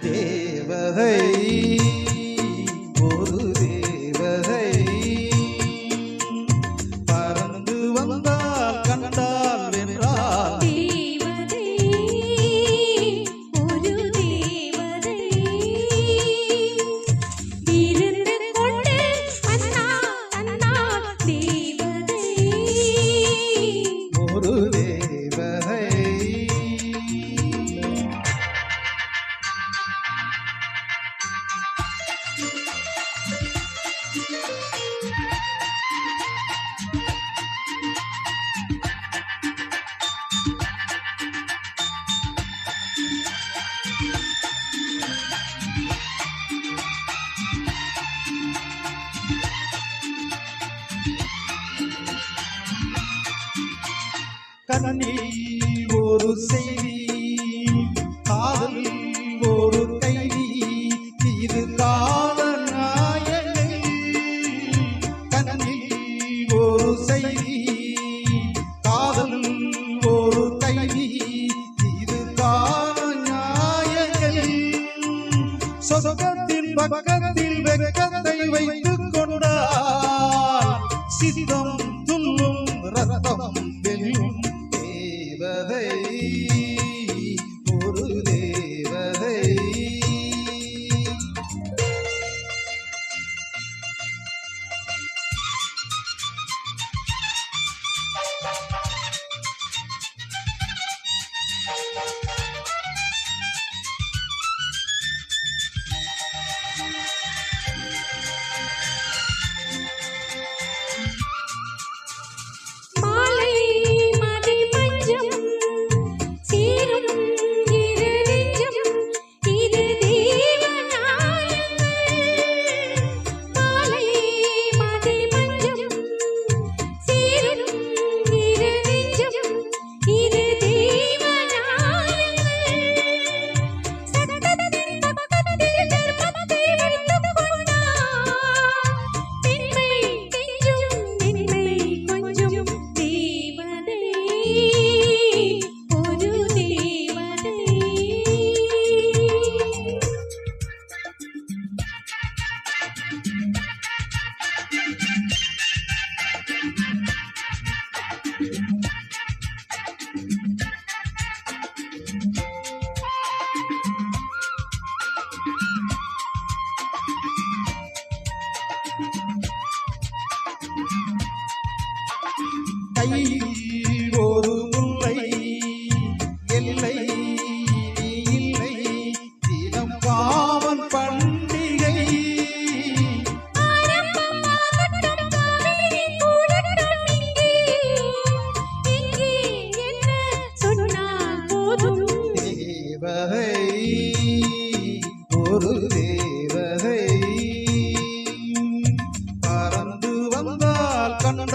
தேவதை. கண்ணில் ஒரு செய்தி காதல் ஒரு கைதி இது கால நாயகன். கண்ணில் ஒரு செய்தி காதல் ஒரு கைதி இது கால நாயகன். சொர்க்கத்தின் பக்கத்தில் வெக்கத்தை வைத்துக் கை ஒரு முல்லை எல்லை ಕಂಡ